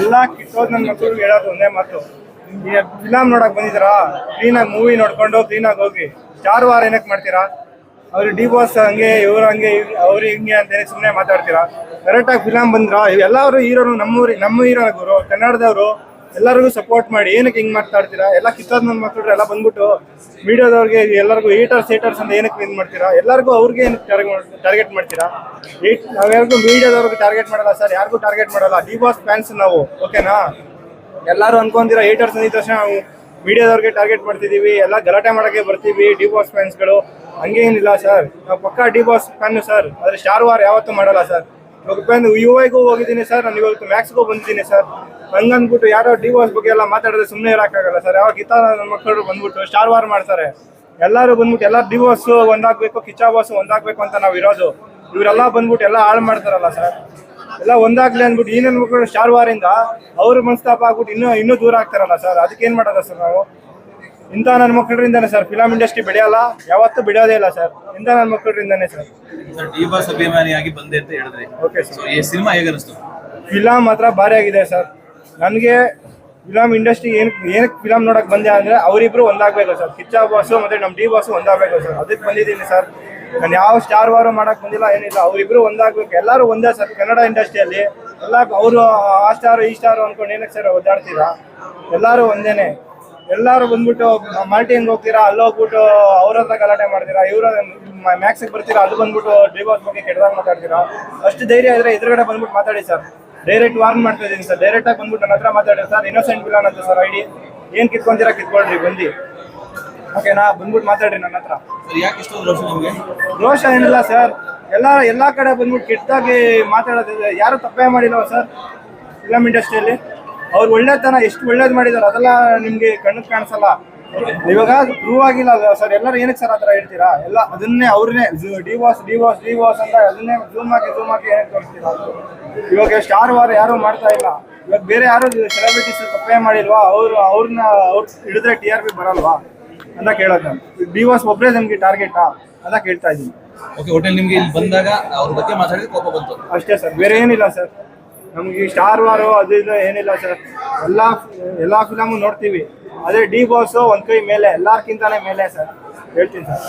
ಎಲ್ಲ ಕಿತ್ತೋದ್ ನನ್ನ ಮಕ್ಕಳು ಹೇಳೋದು ಒಂದೇ ಮಾತು. ಫಿಲಮ್ ನೋಡಕ್ ಬಂದಿದ್ದೀರಾ? ಕ್ಲೀನಾಗಿ ಮೂವಿ ನೋಡ್ಕೊಂಡು ಕ್ಲೀನಾಗಿ ಹೋಗಿ. ಚಾರ್ ವಾರ್ ಏನಕ್ಕೆ ಮಾಡ್ತೀರಾ? ಅವ್ರಿಗೆ ಡಿ ಬಾಸ್ ಹಂಗೆ, ಇವ್ರು ಹಂಗೆ ಅವ್ರು ಹಿಂಗೆ ಅಂತೇಳಿ ಸುಮ್ಮನೆ ಮಾತಾಡ್ತೀರಾ? ಕರೆಕ್ಟಾಗಿ ಫಿಲಮ್ ಬಂದ್ರ? ಎಲ್ಲರೂ ಹೀರೋರು ನಮ್ಮೂರಿ ನಮ್ಮ ಹೀರೋ ಗುರು, ಕನ್ನಡದವರು. ಎಲ್ಲರಿಗೂ ಸಪೋರ್ಟ್ ಮಾಡಿ, ಏನಕ್ಕೆ ಹಿಂಗ್ ಮಾತಾಡ್ತೀರಾ ಎಲ್ಲ ಕಿತ್ತೋದ್ ನನ್ನ ಮಕ್ಕಳು ಎಲ್ಲ ಬಂದ್ಬಿಟ್ಟು ಮೀಡಿಯಾದವ್ರಿಗೆ ಎಲ್ಲರಿಗೂ ಏಟರ್ಸ್ ಏಟರ್ಸ್ ಅಂತ ಏನಕ್ಕೆ ಇದು ಮಾಡ್ತೀರಾ? ಎಲ್ಲರಿಗೂ ಅವ್ರಿಗೆ ಏನಕ್ಕೆ ಟಾರ್ಗೆಟ್ ಮಾಡ್ತೀರಾ? ನಾವ್ಯಾರಿಗೂ ಮೀಡಿಯಾದವ್ರಿಗೆ ಟಾರ್ಗೆಟ್ ಮಾಡಲ್ಲ ಸರ್ ಯಾರಿಗೂ ಟಾರ್ಗೆಟ್ ಮಾಡಲ್ಲ. ಡಿ ಬಾಸ್ ಫ್ಯಾನ್ಸ್ ನಾವು ಓಕೆನಾ ಎಲ್ಲರೂ ಅನ್ಕೊಂತೀರಾ ಏಟರ್ಸ್ ಅಂದಿದ ತಕ್ಷಣ ನಾವು ಮೀಡಿಯಾದವ್ರಿಗೆ ಟಾರ್ಗೆಟ್ ಮಾಡ್ತಿದೀವಿ, ಎಲ್ಲ ಗಲಾಟೆ ಮಾಡಕ್ಕೆ ಬರ್ತೀವಿ ಡಿ ಬಾಸ್ ಫ್ಯಾನ್ಸ್ಗಳು ಹಂಗೇನಿಲ್ಲ ಸರ್ ನಾವು ಪಕ್ಕಾ ಡಿ ಬಾಸ್ ಫ್ಯಾನ್ ಸರ್ ಆದರೆ ಸ್ಟಾರ್ ವಾರ್ ಯಾವತ್ತೂ ಮಾಡಲ್ಲ ಸರ್ ಬಂದು ಯು ಐಗೂ ಹೋಗಿದ್ದೀನಿ ಸರ್ ನಾನು ಇವತ್ತು ಮ್ಯಾಕ್ಸ್ಗೂ ಬಂದಿದ್ದೀನಿ ಸರ್ ಹಂಗಂದ್ಬಿಟ್ಟು ಯಾರೋ ಡಿವೋರ್ಸ್ ಬಗ್ಗೆ ಎಲ್ಲ ಮಾತಾಡಿದ್ರೆ ಸುಮ್ಮನೆ ಇರೋಕ್ಕಾಗಲ್ಲ ಸರ್ ಯಾವಾಗ ಕಿತ್ತ ನನ್ನ ಮಕ್ಕಳು ಬಂದ್ಬಿಟ್ಟು ಸ್ಟಾರ್ ವಾರ್ ಮಾಡ್ತಾರೆ. ಎಲ್ಲರೂ ಬಂದ್ಬಿಟ್ಟು ಎಲ್ಲ ಡಿ ಒಂದಾಗಬೇಕು ಬಾಸ್ ಒಂದಾಗ್ಬೇಕು ಅಂತ ನಾವು ಇರೋದು. ಇವರೆಲ್ಲ ಬಂದ್ಬಿಟ್ಟು ಎಲ್ಲ ಹಾಳು ಮಾಡ್ತಾರಲ್ಲ ಸರ್ ಎಲ್ಲ ಒಂದಾಗ್ಲಿ ಅಂದ್ಬಿಟ್ಟು ಈ ನನ್ನ ಮಕ್ಕಳು ಸ್ಟಾರ್ ವಾರಿಂದ ಅವ್ರ ಮನಸ್ತಾಪ ಆಗ್ಬಿಟ್ಟು ಇನ್ನೂ ಇನ್ನೂ ದೂರ ಆಗ್ತಾರಲ್ಲ ಸರ್ ಅದಕ್ಕೆ ಏನು ಮಾಡೋದ ಸರ್ ನಾವು? ಇಂಥ ನನ್ನ ಮಕ್ಕಳಿಂದಾನೆ ಸರ್ ಫಿಲಮ್ ಇಂಡಸ್ಟ್ರಿ ಬೆಳೆಯಲ್ಲ. ಯಾವತ್ತೂ ಬಿಡೋದೇ ಇಲ್ಲ ಸರ್ ಇಂಥ ನನ್ನ ಸರ್ ಸರ್ ಡಿ ಬಾಸ್ ಅಭಿಮಾನಿಯಾಗಿ ಬಂದೆ ಅಂತ ಹೇಳಿದ್ರಿ. ಓಕೆ ಸರ್ ಸೊ ಈ ಸಿನಿಮಾ ಹೇಗೆ ಅನಿಸ್ತು ಫಿಲಮ್ ಮಾತ್ರ ಭಾರಿ ಆಗಿದೆ ಸರ್ ನನಗೆ ಫಿಲಮ್ ಇಂಡಸ್ಟ್ರಿ ಏನ್ ಏನಕ್ಕೆ ಫಿಲಮ್ ನೋಡಕ್ ಬಂದೆ ಅಂದ್ರೆ ಅವರಿಬ್ರು ಒಂದಾಗಬೇಕು ಸರ್ ಕಿಚ್ಚ ಬಾಸು ಮತ್ತೆ ನಮ್ಮ ಡಿ ಬಾಸು ಒಂದಾಗಬೇಕು ಸರ್ ಅದಕ್ಕೆ ಬಂದಿದ್ದೀನಿ ಸರ್ ನಾನು ಯಾವ ಸ್ಟಾರ್ ವಾರು ಮಾಡಕ್ ಬಂದಿಲ್ಲ ಏನಿಲ್ಲ. ಅವರಿಬ್ರು ಒಂದಾಗಬೇಕು. ಎಲ್ಲರೂ ಒಂದೇ ಸರ್ ಕನ್ನಡ ಇಂಡಸ್ಟ್ರಿಯಲ್ಲಿ. ಎಲ್ಲ ಅವರು ಆ ಸ್ಟಾರು ಈ ಸ್ಟಾರು ಅನ್ಕೊಂಡು ಏನಕ್ಕೆ ಸರ್ ಒದ್ದಾಡ್ತೀರಾ? ಎಲ್ಲರೂ ಒಂದೇನೆ. ಎಲ್ಲರೂ ಬಂದ್ಬಿಟ್ಟು ಮಾಲ್ಟಿಂಗ್ ಹೋಗ್ತೀರಾ? ಅಲ್ಲಿ ಹೋಗ್ಬಿಟ್ಟು ಅವ್ರ ಹತ್ರ ಗಲಾಟೆ ಮಾಡ್ತೀರಾ? ಇವ್ರ ಮ್ಯಾಕ್ಸಿಗೆ ಬರ್ತೀರಾ? ಅಲ್ಲಿ ಬಂದ್ಬಿಟ್ಟು ಡಿವೋರ್ಸ್ ಬಗ್ಗೆ ಕೆಟ್ಟದಾಗ ಮಾತಾಡ್ತೀರಾ? ಅಷ್ಟು ಧೈರ್ಯ ಇದ್ರೆ ಎದುರುಗಡೆ ಬಂದ್ಬಿಟ್ಟು ಮಾತಾಡಿ ಸರ್. ಡೈರೆಕ್ಟ್ ವಾರ್ನ್ ಮಾಡ್ತಾ ಇದೀನಿ ಸರ್. ಡೈರೆಕ್ಟ್ ಆಗಿ ಬಂದ್ಬಿಟ್ಟು ನನ್ನ ಹತ್ರ ಮಾತಾಡಿ ಸರ್. ಇನ್ನೋಸೆಂಟ್ ಬಿಲ್ ಅಂತ ಸರ್ ಐಡಿ. ಏನ್ ಕಿತ್ಕೊಂತೀರಾ ಕಿತ್ಕೊಳ್ರಿ ಬಂದು ಓಕೆನಾ ಬಂದ್ಬಿಟ್ಟು ಮಾತಾಡ್ರಿ ನನ್ನ ಹತ್ರ. ರೋಷ ಏನಿಲ್ಲ ಸರ್. ಎಲ್ಲ ಎಲ್ಲಾ ಕಡೆ ಬಂದ್ಬಿಟ್ಟು ಕೆಟ್ಟದಾಗಿ ಮಾತಾಡೋದಿದೆ. ಯಾರು ತಪ್ಪೇ ಮಾಡಿಲ್ಲ ಸರ್? ಫಿಲಮ್ ಇಂಡಸ್ಟ್ರಿಯಲ್ಲಿ ಅವ್ರು ಒಳ್ಳೆತನ ಎಷ್ಟು ಒಳ್ಳೇದು ಮಾಡಿದಾರೆ ಅದೆಲ್ಲ ನಿಮ್ಗೆ ಕಣ್ಣಿಗೆ ಕಾಣಿಸಲ್ಲ. ಇವಾಗ ಪ್ರೂವ್ ಆಗಿಲ್ಲ ಸರ್ ಎಲ್ಲರೂ ಏನಕ್ಕೆ ಸರ್ ಆತರ ಹೇಳ್ತೀರಾ? ಎಲ್ಲ ಅದನ್ನೇ ಅವ್ರನ್ನೇ ಡಿವೋರ್ಸ್ ಡಿವೋರ್ಸ್ ಡಿವೋರ್ಸ್ ಅಂತ ಅದನ್ನೇ ಜೂಮ್ ಹಾಕಿ ಜೂಮ್ ಹಾಕಿ ಏನಕ್ಕೆ ತೋರಿಸ್ತೀರಾ? ಇವಾಗ ಸ್ಟಾರ್ ವಾರ ಯಾರು ಮಾಡ್ತಾ ಇಲ್ಲ. ಇವಾಗ ಬೇರೆ ಯಾರು ಸೆಲೆಬ್ರಿಟೀಸ್ ತಪ್ಪೇ ಮಾಡಿಲ್ವಾ? ಅವ್ರು ಅವ್ರನ್ನ ಅವ್ರು ಹಿಡಿದ್ರೆ ಟಿ ಆರ್ ಪಿ ಬರಲ್ವಾ? ಅಂತ ಕೇಳೋದು ಡಿ ಡಿವೋರ್ಸ್ ಒಬ್ಬರೇ ನಮ್ಗೆ ಟಾರ್ಗೆಟಾ ಅಂತ ಕೇಳ್ತಾ ಇದ್ದೀನಿ. ಓಕೆ ಹೋಟೆಲ್ ನಿಮ್ಗೆ ಇಲ್ಲಿ ಬಂದಾಗ ಅವ್ರ ಬಗ್ಗೆ ಮಾತಾಡಿದ್ರೆ ಕೋಪ ಬಂತು. ಅಷ್ಟೇ ಸರ್ ಬೇರೆ ಏನಿಲ್ಲ ಸರ್ ನಮ್ಗೆ ಸ್ಟಾರ್ ವಾರು ಅದು ಇದು ಏನಿಲ್ಲ ಸರ್ ಎಲ್ಲ ಎಲ್ಲ ಫಿಲಮು ನೋಡ್ತೀವಿ. ಅದೇ ಡಿ ಬಾಸ್ ಒಂದು ಕೈ ಮೇಲೆ, ಎಲ್ಲಾರ್ಕಿಂತಾನೆ ಮೇಲೆ ಸರ್ ಹೇಳ್ತೀನಿ ಸರ್